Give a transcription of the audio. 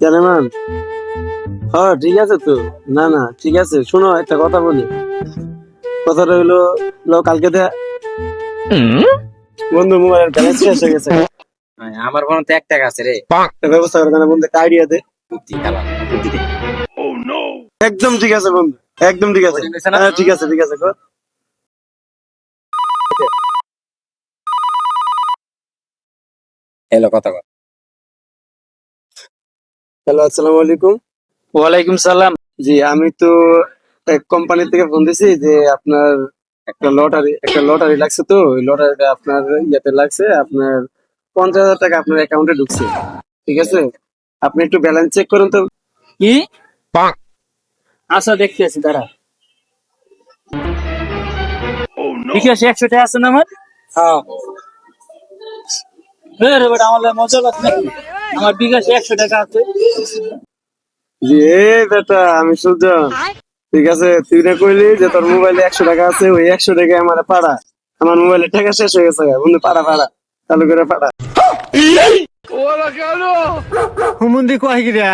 কেন মান হ্যাঁ ঠিক আছে তো। না না ঠিক আছে। শোনো একটা কথা বলি। কথাটা হইল লো কালকে বন্ধু মোবাইলের ব্যালেন্স শেষ হয়ে গেছে। আমার ফোন তো এক টাকা আছে রে। ব্যবস্থা করে দেন বন্ধু আইডিয়া দে। বুদ্ধি খালা বুদ্ধি দে। একদম ঠিক আছে বন্ধু একদম ঠিক আছে। না? হ্যাঁ ঠিক আছে ঠিক আছে কর। এলো কথা কর। হ্যালো আসসালামু আলাইকুম। ওয়ালাইকুম সালাম। জি আমি তো এক কোম্পানি থেকে ফোন দিছি যে আপনার একটা লটারি একটা লটারি লাগছে তো ওই লটারিটা আপনার ইয়াতে লাগছে আপনার পঞ্চাশ হাজার টাকা আপনার অ্যাকাউন্টে ঢুকছে। ঠিক আছে? আপনি একটু ব্যালেন্স চেক করুন তো। কি? আচ্ছা দেখতে আছি দাঁড়া। ঠিক আছে একশো টাকা আছে না আমার? হ্যাঁ। আমার মজা লাগছে? আমার বিকাশে একশো টাকা আছে। এ বেটা আমি সুজন। ঠিক আছে তুই না কইলি যে তোর মোবাইলে একশো টাকা আছে ওই একশো টাকা আমার পাড়া। আমার মোবাইলে টাকা শেষ হয়ে গেছে বন্ধু পাড়া পাড়া। চালু করে পাড়া। হুমুন্দি কয় গিরা